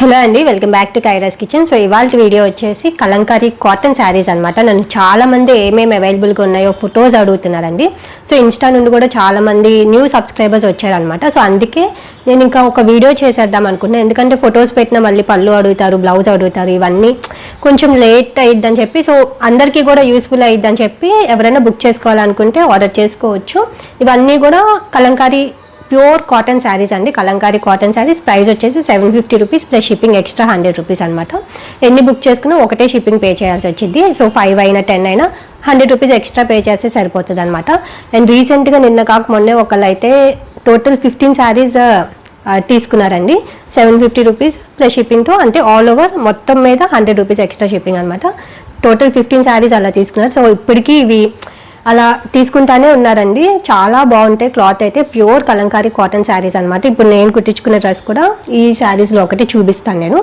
Hello అండి welcome back to Kaira's kitchen. So ఇవాళ video వచ్చేసి కలంకారీ కాటన్ శారీస్ అనమాట నన్ను చాలా మంది ఏమేమి అవైలబుల్గా ఉన్నాయో ఫొటోస్ అడుగుతున్నారండి. సో ఇన్స్టా నుండి కూడా చాలా మంది న్యూ సబ్స్క్రైబర్స్ వచ్చారనమాట సో అందుకే నేను ఇంకా ఒక వీడియో చేసేద్దాం అనుకున్నాను ఎందుకంటే ఫొటోస్ పెట్టిన మళ్ళీ పళ్ళు అడుగుతారు బ్లౌజ్ అడుగుతారు ఇవన్నీ కొంచెం లేట్ అయ్యిద్దని చెప్పి. సో అందరికీ కూడా యూస్ఫుల్ అయ్యిద్దని చెప్పి ఎవరైనా బుక్ చేసుకోవాలనుకుంటే ఆర్డర్ చేసుకోవచ్చు. ఇవన్నీ కూడా కలంకారీ ప్యూర్ కాటన్ శారీస్ అండి కలంకారీ కాటన్ శారీస్. ప్రైస్ వచ్చేసి seven fifty rupees plus shipping extra hundred rupees అనమాట ఎన్ని బుక్ చేసుకున్నా ఒకటే షిప్పింగ్ పే చేయాల్సి వచ్చింది. సో ఫైవ్ అయినా టెన్ అయినా హండ్రెడ్ రూపీస్ ఎక్స్ట్రా పే చేస్తే సరిపోతుంది అనమాట అండ్ రీసెంట్గా నిన్న కాక మొన్నే ఒకళ్ళు అయితే టోటల్ ఫిఫ్టీన్ శారీస్ తీసుకున్నారండి. సెవెన్ ఫిఫ్టీ రూపీస్ ప్లస్ షిప్పింగ్తో అంటే ఆల్ ఓవర్ మొత్తం మీద హండ్రెడ్ రూపీస్ ఎక్స్ట్రా షిప్పింగ్ అనమాట టోటల్ ఫిఫ్టీన్ శారీస్ అలా తీసుకున్నారు. సో ఇప్పటికీ ఇవి అలా తీసుకుంటానే ఉన్నారండి. చాలా బాగుంటాయి. క్లాత్ అయితే ప్యూర్ కలంకారీ కాటన్ శారీస్ అనమాట ఇప్పుడు నేను కుట్టించుకున్న డ్రెస్ కూడా ఈ శారీస్లో ఒకటి చూపిస్తాను నేను.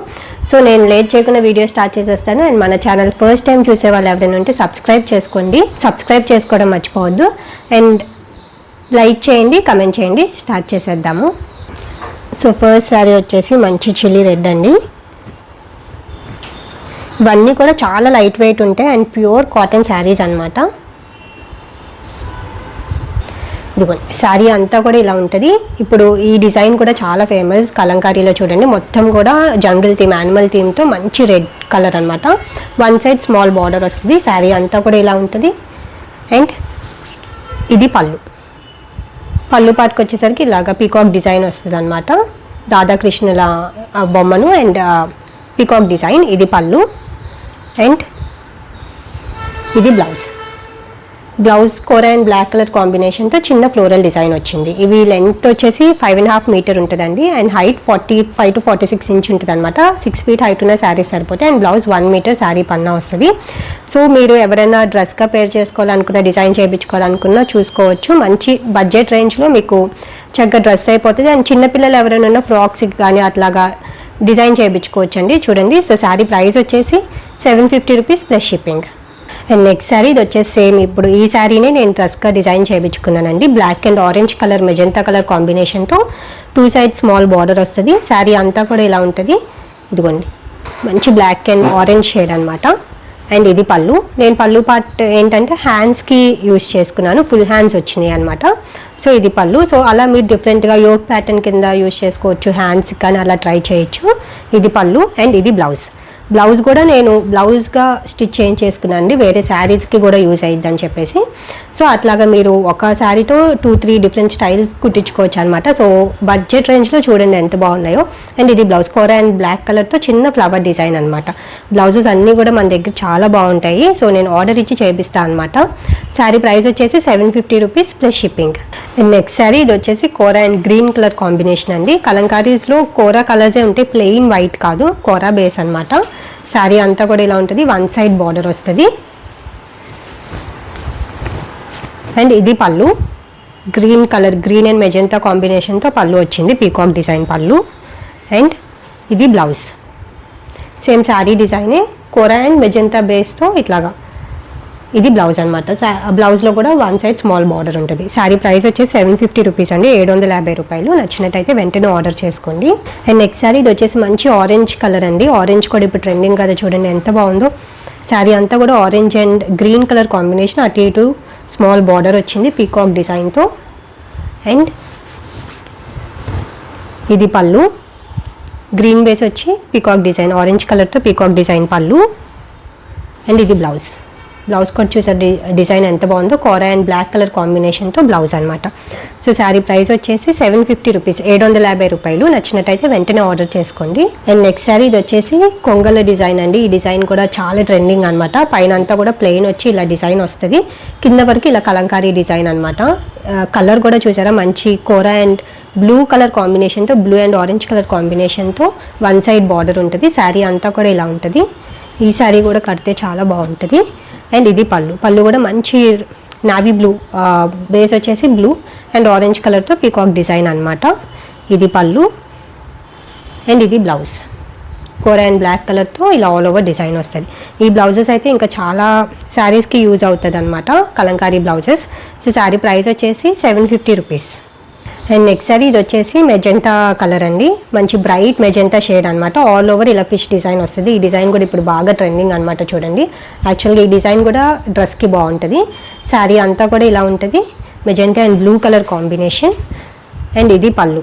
సో నేను లేట్ చేయకుండా వీడియో స్టార్ట్ చేసేస్తాను. అండ్ మన ఛానల్ ఫస్ట్ టైం చూసే వాళ్ళు ఎవరైనా ఉంటే సబ్స్క్రైబ్ చేసుకోండి. సబ్స్క్రైబ్ చేసుకోవడం మర్చిపోవద్దు. అండ్ లైక్ చేయండి కమెంట్ చేయండి. స్టార్ట్ చేసేద్దాము. సో ఫస్ట్ శారీ వచ్చేసి మంచి చిల్లీ రెడ్ అండి. ఇవన్నీ కూడా చాలా లైట్ వెయిట్ ఉంటాయి. అండ్ ప్యూర్ కాటన్ శారీస్ అనమాట ఇదిగోండి శారీ అంతా కూడా ఇలా ఉంటుంది. ఇప్పుడు ఈ డిజైన్ కూడా చాలా ఫేమస్ కలంకారీలో చూడండి. మొత్తం కూడా జంగిల్ థీమ్ యానిమల్ థీమ్తో మంచి రెడ్ కలర్ అనమాట వన్ సైడ్ స్మాల్ బార్డర్ వస్తుంది. శారీ అంతా కూడా ఇలా ఉంటుంది. అండ్ ఇది పళ్ళు. పళ్ళు పాటుకు వచ్చేసరికి ఇలాగ పీకాక్ డిజైన్ వస్తుంది అనమాట రాధాకృష్ణుల బొమ్మను అండ్ పీకాక్ డిజైన్ ఇది పళ్ళు. అండ్ ఇది బ్లౌజ్ బ్లౌజ్ కోర అండ్ బ్లాక్ కలర్ కాంబినేషన్తో చిన్న ఫ్లోరల్ డిజైన్ వచ్చింది. ఇవి లెంత్ వచ్చేసి ఫైవ్ అండ్ హాఫ్ మీటర్ ఉంటుందండి. And height forty five to forty six inch ఉంటుంది అనమాట సిక్స్ ఫీట్ హైట్ ఉన్న శారీస్ సరిపోతాయి. And blouse one metre sari పన్నా వస్తుంది. సో మీరు ఎవరైనా డ్రెస్గా పేర్ చేసుకోవాలనుకున్న డిజైన్ చేయించుకోవాలనుకున్నా చూసుకోవచ్చు. మంచి బడ్జెట్ రేంజ్లో మీకు చక్కగా డ్రెస్ అయిపోతుంది. అండ్ చిన్నపిల్లలు ఎవరైనా ఉన్న ఫ్రాక్స్ కానీ అట్లాగా డిజైన్ చేయించుకోవచ్చు అండి చూడండి. సో శారీ ప్రైస్ వచ్చేసి seven fifty rupees plus shipping and next sari ఇది వచ్చేసి సేమ్ ఇప్పుడు. ఈ శారీనే నేను డ్రెస్గా design చేయించుకున్నానండి. Black and orange colour magenta colour కాంబినేషన్తో టూ సైడ్ స్మాల్ బార్డర్ వస్తుంది. శారీ అంతా కూడా ఇలా ఉంటుంది. ఇదిగోండి. మంచి బ్లాక్ అండ్ ఆరెంజ్ షేడ్ అనమాట అండ్ ఇది పళ్ళు. నేను పళ్ళు పార్ట్ ఏంటంటే హ్యాండ్స్కి యూస్ చేసుకున్నాను. ఫుల్ హ్యాండ్స్ వచ్చినాయి అనమాట సో ఇది పళ్ళు. సో అలా మీరు డిఫరెంట్గా యోగ్ ప్యాటర్న్ కింద యూజ్ చేసుకోవచ్చు. హ్యాండ్స్ కానీ అలా ట్రై చేయొచ్చు. ఇది పళ్ళు. అండ్ ఇది బ్లౌజ్ బ్లౌజ్ కూడా నేను బ్లౌజ్గా స్టిచ్ చేయించేసుకున్నాను అండి వేరే శారీస్కి కూడా యూజ్ అయ్యిద్దని చెప్పేసి. సో అట్లాగా మీరు ఒక శారీతో టూ త్రీ డిఫరెంట్ స్టైల్స్ కుట్టించుకోవచ్చు అనమాట సో బడ్జెట్ రేంజ్లో చూడండి ఎంత బాగున్నాయో. అండ్ ఇది బ్లౌజ్ కోర అండ్ బ్లాక్ కలర్తో చిన్న ఫ్లవర్ డిజైన్ అనమాట బ్లౌజెస్ అన్నీ కూడా మన దగ్గర చాలా బాగుంటాయి. సో నేను ఆర్డర్ ఇచ్చి చేపిస్తాను అనమాట శారీ ప్రైస్ వచ్చేసి seven fifty rupees plus shipping and next sari ఇది వచ్చేసి కోర అండ్ గ్రీన్ కలర్ కాంబినేషన్ అండి. కలంకారీస్లో కోరా కలర్సే ఉంటాయి ప్లెయిన్ వైట్ కాదు. కోరా బేస్ అనమాట శారీ అంతా కూడా ఇలా ఉంటుంది. వన్ సైడ్ బార్డర్ వస్తుంది. అండ్ ఇది pallu. Green colour green and magenta కాంబినేషన్తో పళ్ళు వచ్చింది పీకాక్ డిజైన్ పళ్ళు. అండ్ ఇది బ్లౌజ్ సేమ్ శారీ డిజైనే కోరా అండ్ మెజెంతా బేస్తో ఇట్లాగా. ఇది బ్లౌజ్ అనమాట బ్లౌజ్లో కూడా వన్ సైడ్ స్మాల్ బార్డర్ ఉంటుంది. శారీ ప్రైస్ వచ్చేసి సెవెన్ ఫిఫ్టీ రూపీస్ అండి. ఏడు వందల యాభై రూపాయలు. నచ్చినట్టయితే వెంటనే ఆర్డర్ చేసుకోండి. అండ్ నెక్స్ట్ శారీ ఇది వచ్చేసి మంచి ఆరెంజ్ కలర్ అండి. ఆరెంజ్ కూడా ఇప్పుడు ట్రెండింగ్ కదా చూడండి ఎంత బాగుందో. శారీ అంతా కూడా orange and green colour combination అటు ఇటు స్మాల్ బార్డర్ వచ్చింది పీకాక్ డిజైన్తో. అండ్ ఇది పళ్ళు. గ్రీన్ బేస్ వచ్చి పీకాక్ డిజైన్ ఆరెంజ్ కలర్తో పీకాక్ డిజైన్ పళ్ళు. అండ్ ఇది బ్లౌజ్. బ్లౌజ్ కూడా చూసారు డి డిజైన్ ఎంత బాగుందో కోరా అండ్ బ్లాక్ కలర్ కాంబినేషన్తో బ్లౌజ్ అనమాట సో శారీ ప్రైస్ వచ్చేసి సెవెన్ ఫిఫ్టీ రూపీస్ ఏడు వందల యాభై రూపాయలు. నచ్చినట్టయితే వెంటనే ఆర్డర్ చేసుకోండి. అండ్ నెక్స్ట్ శారీ ఇది వచ్చేసి కొంగల డిజైన్ అండి. ఈ డిజైన్ కూడా చాలా ట్రెండింగ్ అనమాట పైన అంతా కూడా ప్లెయిన్ వచ్చి ఇలా డిజైన్ వస్తుంది. కింద వరకు ఇలా కలంకారీ డిజైన్ అనమాట కలర్ కూడా చూసారా మంచి కోరా అండ్ బ్లూ కలర్ కాంబినేషన్తో బ్లూ అండ్ ఆరెంజ్ కలర్ కాంబినేషన్తో వన్ సైడ్ బార్డర్ ఉంటుంది. శారీ అంతా కూడా ఇలా ఉంటుంది. ఈ శారీ కూడా కడితే చాలా బాగుంటుంది. అండ్ ఇది పళ్ళు. పళ్ళు కూడా మంచి నావీ బ్లూ బేస్ వచ్చేసి బ్లూ అండ్ ఆరెంజ్ కలర్తో పీకాక్ డిజైన్ అనమాట ఇది పళ్ళు. అండ్ ఇది బ్లౌజ్ కోర అండ్ బ్లాక్ కలర్తో ఇలా ఆల్ ఓవర్ డిజైన్ వస్తుంది. ఈ బ్లౌజెస్ అయితే ఇంకా చాలా శారీస్కి యూజ్ అవుతుంది అనమాట kalamkari blouses so sari price వచ్చేసి seven fifty rupees and next sari ఇది వచ్చేసి మెజెంటా కలర్ అండి. మంచి బ్రైట్ మెజెంటా షేడ్ అనమాట ఆల్ ఓవర్ ఇలా ఫిష్ డిజైన్ వస్తుంది. ఈ డిజైన్ కూడా ఇప్పుడు బాగా ట్రెండింగ్ అనమాట చూడండి. యాక్చువల్గా ఈ డిజైన్ కూడా డ్రెస్కి బాగుంటుంది. శారీ అంతా కూడా ఇలా ఉంటుంది. Magenta and blue colour combination and ఇది పళ్ళు.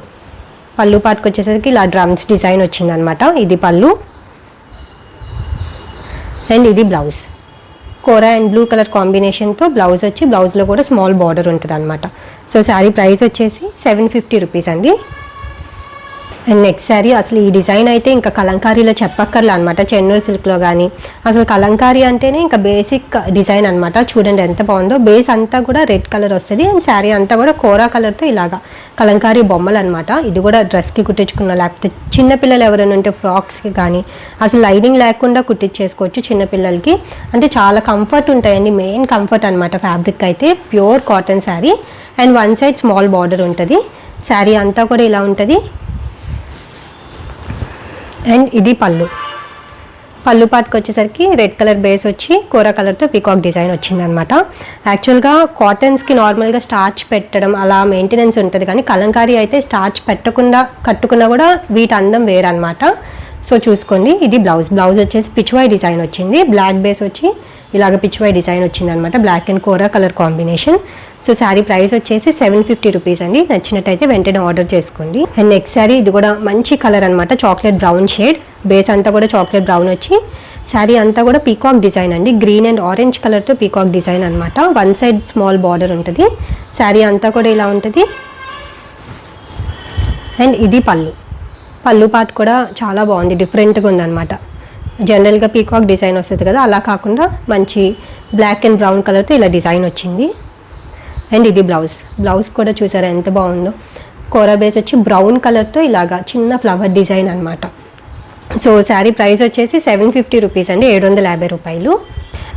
పళ్ళు పార్ట్కి వచ్చేసరికి ఇలా డ్రమ్స్ డిజైన్ వచ్చిందనమాట ఇది పళ్ళు. అండ్ ఇది blouse kora and blue colour కాంబినేషన్తో బ్లౌజ్ వచ్చి బ్లౌజ్లో కూడా స్మాల్ బార్డర్ ఉంటుంది అనమాట సో శారీ ప్రైస్ వచ్చేసి సెవెన్ ఫిఫ్టీ రూపీస్ అండి. అండ్ నెక్స్ట్ శారీ అసలు ఈ డిజైన్ అయితే ఇంకా కలంకారీలో చెప్పక్కర్లే అనమాట చెన్నూరు సిల్క్లో కానీ అసలు కలంకారీ అంటేనే ఇంకా బేసిక్ డిజైన్ అనమాట చూడండి ఎంత బాగుందో. బేస్ అంతా కూడా రెడ్ కలర్ వస్తుంది. అండ్ శారీ అంతా కూడా కోరా కలర్తో ఇలాగా కలంకారీ బొమ్మలు అనమాట ఇది కూడా డ్రెస్కి కుట్టించుకున్న లేకపోతే చిన్నపిల్లలు ఎవరైనా ఉంటే ఫ్రాక్స్కి కానీ అసలు లైనింగ్ లేకుండా కుట్టించేసుకోవచ్చు చిన్నపిల్లలకి అంటే చాలా కంఫర్ట్ ఉంటాయండి. మెయిన్ కంఫర్ట్ అనమాట ఫ్యాబ్రిక్ అయితే. Pure cotton sari and one side small border ఉంటుంది. శారీ అంతా కూడా ఇలా ఉంటుంది. అండ్ ఇది పళ్ళు. పళ్ళు పాటుకు వచ్చేసరికి రెడ్ కలర్ బేస్ వచ్చి కూర కలర్తో పీకాక్ డిజైన్ వచ్చిందనమాట. యాక్చువల్గా కాటన్స్కి నార్మల్గా స్టార్చ్ పెట్టడం అలా మెయింటెనెన్స్ ఉంటుంది కానీ కలంకారీ అయితే స్టార్చ్ పెట్టకుండా కట్టుకున్నా కూడా వీటి అందం వేరనమాట. సో చూసుకోండి ఇది బ్లౌజ్. బ్లౌజ్ వచ్చేసి పిచ్వాయ్ డిజైన్ వచ్చింది. బ్లాక్ బేస్ వచ్చి ఇలాగ పిచ్వాయ్ డిజైన్ వచ్చింది అనమాట black and kora colour combination. So sari price వచ్చేసి సెవెన్ ఫిఫ్టీ రూపీస్ అండి. నచ్చినట్టయితే వెంటనే ఆర్డర్ చేసుకోండి. అండ్ నెక్స్ట్ శారీ ఇది కూడా మంచి కలర్ అనమాట. Chocolate brown shade. బేస్ అంతా కూడా చాక్లెట్ బ్రౌన్ వచ్చి శారీ అంతా కూడా పీకాక్ డిజైన్ అండి. గ్రీన్ అండ్ ఆరెంజ్ కలర్తో పీకాక్ డిజైన్ అనమాట. వన్ సైడ్ స్మాల్ బార్డర్ ఉంటుంది. శారీ అంతా కూడా ఇలా ఉంటుంది. అండ్ ఇది పళ్ళు. పళ్ళు పాట కూడా చాలా బాగుంది డిఫరెంట్గా ఉందన్నమాట. జనరల్గా పీకాక్ డిజైన్ వస్తుంది కదా అలా కాకుండా మంచి బ్లాక్ అండ్ బ్రౌన్ కలర్తో ఇలా డిజైన్ వచ్చింది. అండ్ ఇది బ్లౌజ్ బ్లౌజ్ కూడా చూసారా ఎంత బాగుందో? కూర బేస్ వచ్చి బ్రౌన్ కలర్తో ఇలాగా చిన్న ఫ్లవర్ డిజైన్ అనమాట సో శారీ ప్రైస్ వచ్చేసి సెవెన్ ఫిఫ్టీ రూపీస్ అండి ఏడు వందల యాభై రూపాయలు.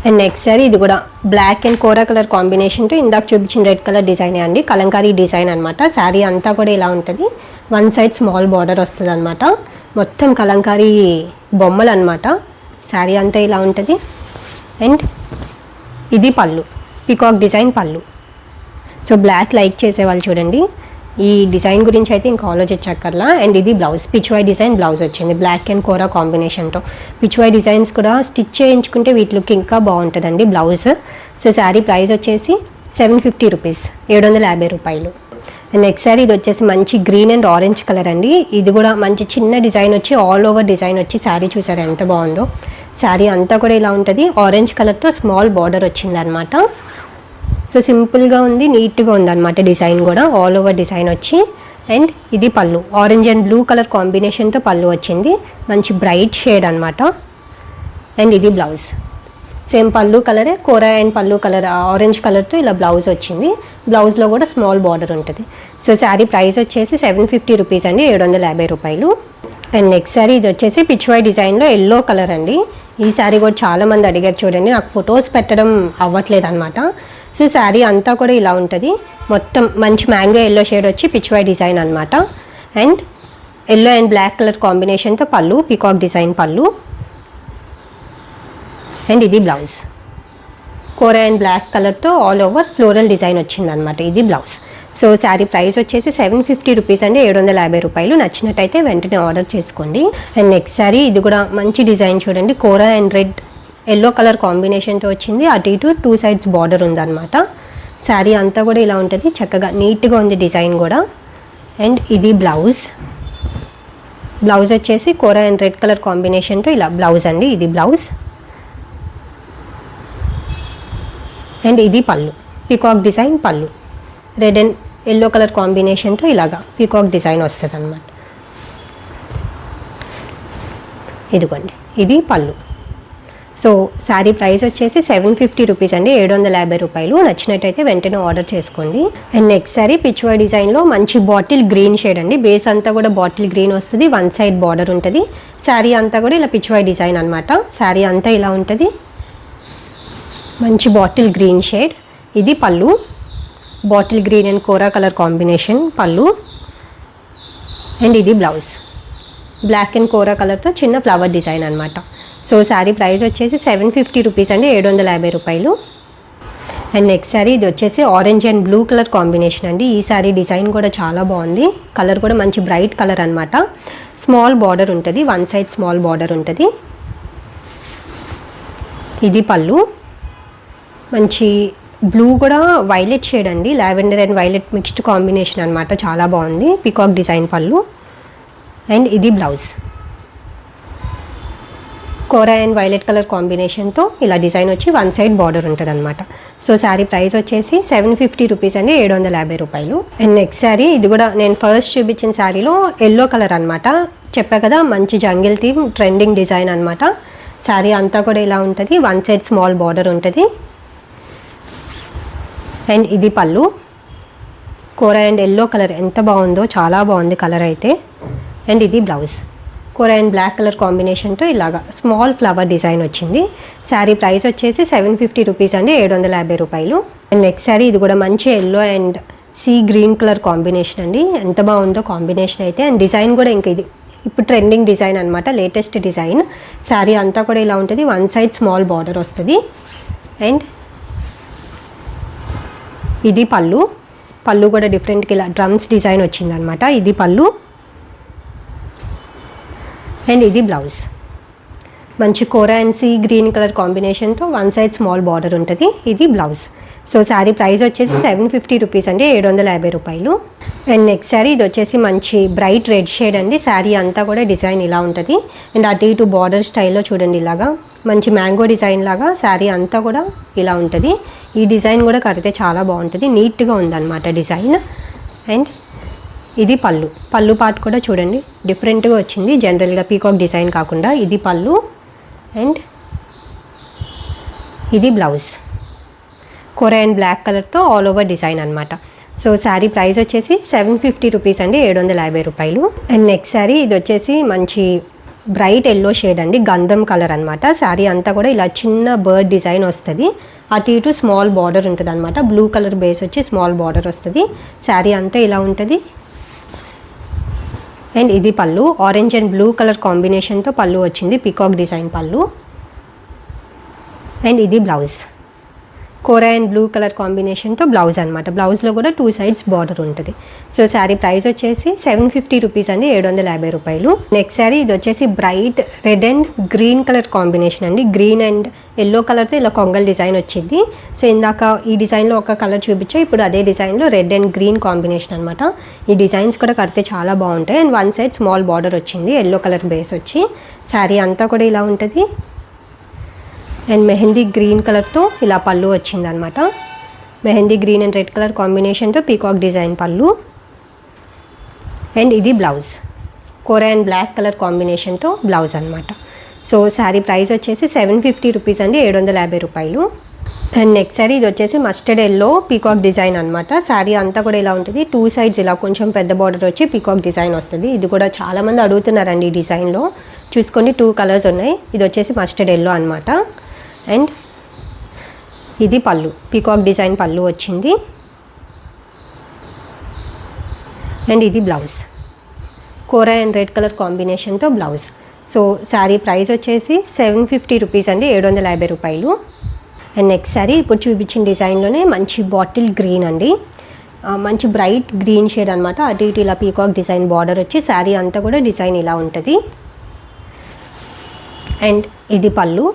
అండ్ నెక్స్ట్ సారీ ఇది కూడా బ్లాక్ అండ్ కోరా కలర్ కాంబినేషన్తో ఇందాక చూపించిన రెడ్ కలర్ డిజైనే అండి. కలంకారీ డిజైన్ అనమాట శారీ అంతా కూడా ఇలా ఉంటుంది. వన్ సైడ్ స్మాల్ బార్డర్ వస్తుంది అనమాట మొత్తం కలంకారీ బొమ్మలు అనమాట శారీ అంతా ఇలా ఉంటుంది. అండ్ ఇది పళ్ళు. పికాక్ డిజైన్ పళ్ళు. సో బ్లాక్ లైక్ చేసేవాళ్ళు చూడండి. ఈ డిజైన్ గురించి అయితే ఇంకా ఆలోచించక్కర్లా. అండ్ ఇది బ్లౌజ్ పిచ్వాయ్ డిజైన్ బ్లౌజ్ వచ్చింది. బ్లాక్ అండ్ కోరా కాంబినేషన్తో పిచ్వాయ్ డిజైన్స్ కూడా స్టిచ్ చేయించుకుంటే వీటికి ఇంకా బాగుంటుందండి బ్లౌజ్. సో శారీ ప్రైస్ వచ్చేసి సెవెన్ ఫిఫ్టీ రూపీస్ ఏడు వందల యాభై రూపాయలు. నెక్స్ట్ శారీ ఇది వచ్చేసి మంచి గ్రీన్ అండ్ ఆరెంజ్ కలర్ అండి. ఇది కూడా మంచి చిన్న డిజైన్ వచ్చి ఆల్ ఓవర్ డిజైన్ వచ్చి శారీ చూసారు ఎంత బాగుందో. శారీ అంతా కూడా ఇలా ఉంటుంది. ఆరెంజ్ కలర్తో స్మాల్ బార్డర్ వచ్చిందనమాట సో సింపుల్గా ఉంది నీట్గా ఉంది అనమాట డిజైన్ కూడా. ఆల్ ఓవర్ డిజైన్ వచ్చి. అండ్ ఇది పళ్ళు. ఆరెంజ్ అండ్ బ్లూ కలర్ కాంబినేషన్తో పళ్ళు వచ్చింది. మంచి బ్రైట్ షేడ్ అనమాట అండ్ ఇది బ్లౌజ్ సేమ్ పళ్ళు కలరే కూర అండ్ పళ్ళు కలర్ ఆరెంజ్ కలర్తో ఇలా బ్లౌజ్ వచ్చింది. బ్లౌజ్లో కూడా స్మాల్ బార్డర్ ఉంటుంది. సో శారీ ప్రైస్ వచ్చేసి సెవెన్ ఫిఫ్టీ రూపీస్ అండి ఏడు వందల యాభై రూపాయలు. అండ్ నెక్స్ట్ శారీ ఇది వచ్చేసి పిచ్వాయ్ డిజైన్లో ఎల్లో కలర్ అండి. ఈ శారీ కూడా చాలా మంది అడిగారు చూడండి నాకు ఫొటోస్ పెట్టడం అవ్వట్లేదు అనమాట సో శారీ అంతా కూడా ఇలా ఉంటుంది. మొత్తం మంచి మ్యాంగో ఎల్లో షేడ్ వచ్చి పిచ్వాయ్ డిజైన్ అనమాట and yellow and black colour కాంబినేషన్తో పళ్ళు పీకాక్ డిజైన్ పళ్ళు. అండ్ ఇది బ్లౌజ్ కోర అండ్ బ్లాక్ కలర్తో ఆల్ ఓవర్ ఫ్లోరల్ డిజైన్ వచ్చిందనమాట ఇది బ్లౌజ్ సో శారీ ప్రైస్ వచ్చేసి సెవెన్ ఫిఫ్టీ రూపీస్ అండి. ఏడు వందల యాభై రూపాయలు. నచ్చినట్టయితే వెంటనే ఆర్డర్ చేసుకోండి. అండ్ నెక్స్ట్ శారీ ఇది కూడా మంచి డిజైన్ చూడండి. కోర అండ్ రెడ్ ఎల్లో కలర్ కాంబినేషన్తో వచ్చింది. అటు ఇటు టూ సైడ్స్ బార్డర్ ఉందన్నమాట. శారీ అంతా కూడా ఇలా ఉంటుంది. చక్కగా నీట్గా ఉంది డిజైన్ కూడా. అండ్ ఇది బ్లౌజ్. బ్లౌజ్ వచ్చేసి కోర అండ్ రెడ్ కలర్ కాంబినేషన్తో ఇలా బ్లౌజ్ అండి ఇది బ్లౌజ్. అండ్ ఇది పళ్ళు. పీకాక్ డిజైన్ పళ్ళు. రెడ్ అండ్ ఎల్లో కలర్ కాంబినేషన్తో ఇలాగా పీకాక్ డిజైన్ వస్తుంది అనమాట ఇదిగోండి. ఇది పళ్ళు. సో శారీ ప్రైస్ వచ్చేసి సెవెన్ ఫిఫ్టీ రూపీస్ అండి ఏడు వందల యాభై రూపాయలు. నచ్చినట్టయితే వెంటనే ఆర్డర్ చేసుకోండి. అండ్ నెక్స్ట్ శారీ పిచ్వా డిజైన్లో మంచి బాటిల్ గ్రీన్ షేడ్ అండి. బేస్ అంతా కూడా బాటిల్ గ్రీన్ వస్తుంది వన్ సైడ్ బార్డర్ ఉంటుంది. శారీ అంతా కూడా ఇలా పిచ్వాయ్ డిజైన్ అనమాట శారీ అంతా ఇలా ఉంటుంది. మంచి బాటిల్ గ్రీన్ షేడ్. ఇది పళ్ళు. Bottle green and kora colour combination పళ్ళు. అండ్ ఇది బ్లౌజ్. బ్లాక్ అండ్ కోరా కలర్తో చిన్న ఫ్లవర్ డిజైన్ అనమాట సో శారీ ప్రైస్ వచ్చేసి సెవెన్ ఫిఫ్టీ రూపీస్ అండి ఏడు వందల యాభై రూపాయలు. అండ్ నెక్స్ట్ శారీ ఇది వచ్చేసి orange and blue colour combination అండి. ఈ శారీ డిజైన్ కూడా చాలా బాగుంది. కలర్ కూడా మంచి బ్రైట్ కలర్ అనమాట స్మాల్ బార్డర్ ఉంటుంది. వన్ సైడ్ స్మాల్ బార్డర్ ఉంటుంది. ఇది పళ్ళు. మంచి బ్లూ కూడా వైలెట్ షేడ్ అండి. Lavender and violet mixed combination అనమాట చాలా బాగుంది. పికాక్ డిజైన్ పళ్ళు. అండ్ ఇది blouse kora and violet colour కాంబినేషన్తో ఇలా డిజైన్ వచ్చి వన్ సైడ్ బార్డర్ ఉంటుంది అనమాట సో శారీ ప్రైస్ వచ్చేసి సెవెన్ ఫిఫ్టీ రూపీస్ అండి ఏడు వందల యాభై రూపాయలు. అండ్ నెక్స్ట్ శారీ ఇది కూడా నేను ఫస్ట్ చూపించిన శారీలో ఎల్లో కలర్ అనమాట చెప్పా కదా మంచి జంగిల్ థీమ్ ట్రెండింగ్ డిజైన్ అనమాట శారీ అంతా కూడా ఇలా ఉంటుంది వన్ సైడ్ స్మాల్ బార్డర్ ఉంటుంది. అండ్ ఇది పళ్ళు. కూర అండ్ ఎల్లో కలర్ ఎంత బాగుందో చాలా బాగుంది కలర్ అయితే. అండ్ ఇది బ్లౌజ్. కూర అండ్ బ్లాక్ కలర్ కాంబినేషన్తో ఇలాగా స్మాల్ ఫ్లవర్ డిజైన్ వచ్చింది. శారీ ప్రైస్ వచ్చేసి సెవెన్ ఫిఫ్టీ రూపీస్ అండి ఏడు వందల యాభై రూపాయలు. అండ్ నెక్స్ట్ శారీ ఇది కూడా మంచి yellow and sea green colour combination అండి. ఎంత బాగుందో కాంబినేషన్ అయితే. అండ్ డిజైన్ కూడా ఇంకా ఇది ఇప్పుడు ట్రెండింగ్ డిజైన్ అనమాట లేటెస్ట్ డిజైన్. శారీ అంతా కూడా ఇలా ఉంటుంది. వన్ సైడ్ స్మాల్ బార్డర్ వస్తుంది. అండ్ ఇది పళ్ళు. పళ్ళు కూడా డిఫరెంట్గా ఇలా డ్రమ్స్ డిజైన్ వచ్చిందనమాట ఇది పళ్ళు. అండ్ ఇది బ్లౌజ్. మంచి kora and sea green colour కాంబినేషన్తో వన్ సైడ్ స్మాల్ బార్డర్ ఉంటుంది. ఇది బ్లౌజ్. సో శారీ ప్రైస్ వచ్చేసి సెవెన్ ఫిఫ్టీ రూపీస్ అండి ఏడు వందల యాభై రూపాయలు. అండ్ నెక్స్ట్ శారీ ఇది వచ్చేసి మంచి బ్రైట్ రెడ్ షేడ్ అండి. శారీ అంతా కూడా డిజైన్ ఇలా ఉంటుంది. అండ్ అటు ఇటు బార్డర్ స్టైల్లో చూడండి ఇలాగా. మంచి మ్యాంగో డిజైన్ లాగా శారీ అంతా కూడా ఇలా ఉంటుంది. ఈ డిజైన్ కూడా కడితే చాలా బాగుంటుంది. నీట్గా ఉందన్నమాట డిజైన్. అండ్ ఇది పళ్ళు. పళ్ళు పార్ట్ కూడా చూడండి. డిఫరెంట్గా వచ్చింది. జనరల్గా పీకాక్ డిజైన్ కాకుండా ఇది పళ్ళు అండ్ ఇది బ్లౌజ్ కొర అండ్ బ్లాక్ కలర్తో ఆల్ ఓవర్ డిజైన్ అనమాట సో శారీ ప్రైస్ వచ్చేసి సెవెన్ ఫిఫ్టీ రూపీస్ అండి. ఏడు వందల యాభై రూపాయలు. అండ్ నెక్స్ట్ శారీ ఇది వచ్చేసి మంచి బ్రైట్ ఎల్లో షేడ్ అండి. గంధం కలర్ అనమాట శారీ అంతా కూడా ఇలా చిన్న బర్డ్ డిజైన్ వస్తుంది. అటు ఇటు స్మాల్ బార్డర్ ఉంటుంది అనమాట బ్లూ కలర్ బేస్ వచ్చి స్మాల్ బార్డర్ వస్తుంది. శారీ అంతా ఇలా ఉంటుంది. అండ్ ఇది పళ్ళు. ఆరెంజ్ అండ్ బ్లూ కలర్ కాంబినేషన్తో పళ్ళు వచ్చింది. పికాక్ డిజైన్ పళ్ళు. అండ్ ఇది blouse kora and blue colour కాంబినేషన్తో బ్లౌజ్ అనమాట బ్లౌజ్లో కూడా టూ సైడ్స్ బార్డర్ ఉంటుంది. సో శారీ ప్రైస్ వచ్చేసి సెవెన్ ఫిఫ్టీ రూపీస్ అండి ఏడు వందల యాభై రూపాయలు. నెక్స్ట్ శారీ ఇది వచ్చేసి bright red and green colour combination అండి. గ్రీన్ అండ్ ఎల్లో కలర్తో ఇలా కొంగల్ డిజైన్ వచ్చింది. సో ఇందాక ఈ డిజైన్లో ఒక కలర్ చూపించా ఇప్పుడు అదే డిజైన్లో రెడ్ అండ్ గ్రీన్ కాంబినేషన్ అనమాట ఈ డిజైన్స్ కూడా కడితే చాలా బాగుంటాయి. And one side small border వచ్చింది ఎల్లో కలర్ బేస్ వచ్చి. శారీ అంతా కూడా ఇలా ఉంటుంది. అండ్ మెహందీ గ్రీన్ కలర్తో ఇలా పళ్ళు వచ్చిందనమాట mehndi green and red colour కాంబినేషన్తో పీకాక్ డిజైన్ పళ్ళు. అండ్ ఇది blouse. Kora and black colour కాంబినేషన్తో బ్లౌజ్ అనమాట సో శారీ ప్రైస్ వచ్చేసి సెవెన్ ఫిఫ్టీ రూపీస్ అండి ఏడు వందల యాభై రూపాయలు. అండ్ నెక్స్ట్ శారీ ఇది వచ్చేసి మస్టర్డ్ ఎల్లో పీకాక్ డిజైన్ అనమాట శారీ అంతా కూడా ఇలా ఉంటుంది. టూ సైడ్స్ ఇలా కొంచెం పెద్ద బార్డర్ వచ్చి పీకాక్ డిజైన్ వస్తుంది. ఇది కూడా చాలామంది అడుగుతున్నారండి ఈ డిజైన్లో. చూసుకోండి టూ కలర్స్ ఉన్నాయి. ఇది వచ్చేసి మస్టర్డ్ ఎల్లో అనమాట అండ్ ఇది పళ్ళు. పీకాక్ డిజైన్ పళ్ళు వచ్చింది. అండ్ ఇది blouse. Kora and red colour కాంబినేషన్తో బ్లౌజ్. సో శారీ ప్రైస్ వచ్చేసి సెవెన్ ఫిఫ్టీ రూపీస్ అండి ఏడు వందల యాభై రూపాయలు. అండ్ నెక్స్ట్ శారీ ఇప్పుడు చూపించిన డిజైన్లోనే మంచి బాటిల్ గ్రీన్ అండి. మంచి బ్రైట్ గ్రీన్ షేడ్ అనమాట అటు ఇటు ఇలా పీకాక్ డిజైన్ బార్డర్ వచ్చి శారీ అంతా కూడా డిజైన్ ఇలా ఉంటుంది. అండ్ ఇది పళ్ళు.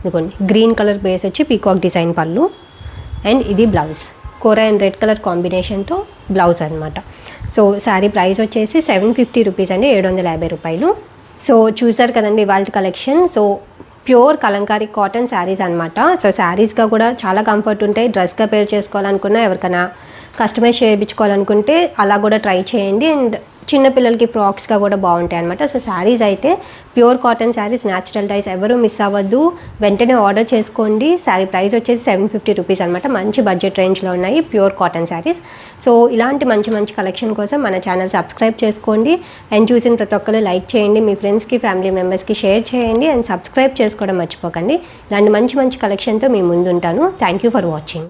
ఇదిగోండి గ్రీన్ కలర్ బేస్ వచ్చి పీకాక్ డిజైన్ పళ్ళు. అండ్ ఇది blouse. Kora and red colour కాంబినేషన్తో బ్లౌజ్ అనమాట సో శారీ ప్రైస్ వచ్చేసి సెవెన్ ఫిఫ్టీ రూపీస్ అండి ఏడు వందల యాభై రూపాయలు. సో చూసారు కదండి వాళ్ళ collection. So pure kalamkari cotton saris అనమాట సో శారీస్గా కూడా చాలా కంఫర్ట్ ఉంటాయి. డ్రెస్గా పేర్ చేసుకోవాలనుకున్నా ఎవరికైనా కస్టమైజ్ చేయించుకోవాలనుకుంటే అలా కూడా ట్రై చేయండి. అండ్ చిన్నపిల్లలకి ఫ్రాక్స్గా కూడా బాగుంటాయి అనమాట సో శారీస్ అయితే pure cotton saris natural dyes ఎవరు మిస్ అవ్వద్దు. వెంటనే ఆర్డర్ చేసుకోండి. శారీ ప్రైస్ వచ్చేసి సెవెన్ ఫిఫ్టీ రూపీస్ అనమాట మంచి బడ్జెట్ రేంజ్లో ఉన్నాయి ప్యూర్ కాటన్ శారీస్ సో ఇలాంటి మంచి మంచి కలెక్షన్ కోసం మన ఛానల్ సబ్స్క్రైబ్ చేసుకోండి. అండ్ చూసిన ప్రతి ఒక్కరు లైక్ చేయండి. మీ ఫ్రెండ్స్కి ఫ్యామిలీ మెంబర్స్కి షేర్ చేయండి. అండ్ సబ్స్క్రైబ్ చేసుకోవడం మర్చిపోకండి. ఇలాంటి మంచి మంచి కలెక్షన్తో మీ ముందుంటాను. Thank you for watching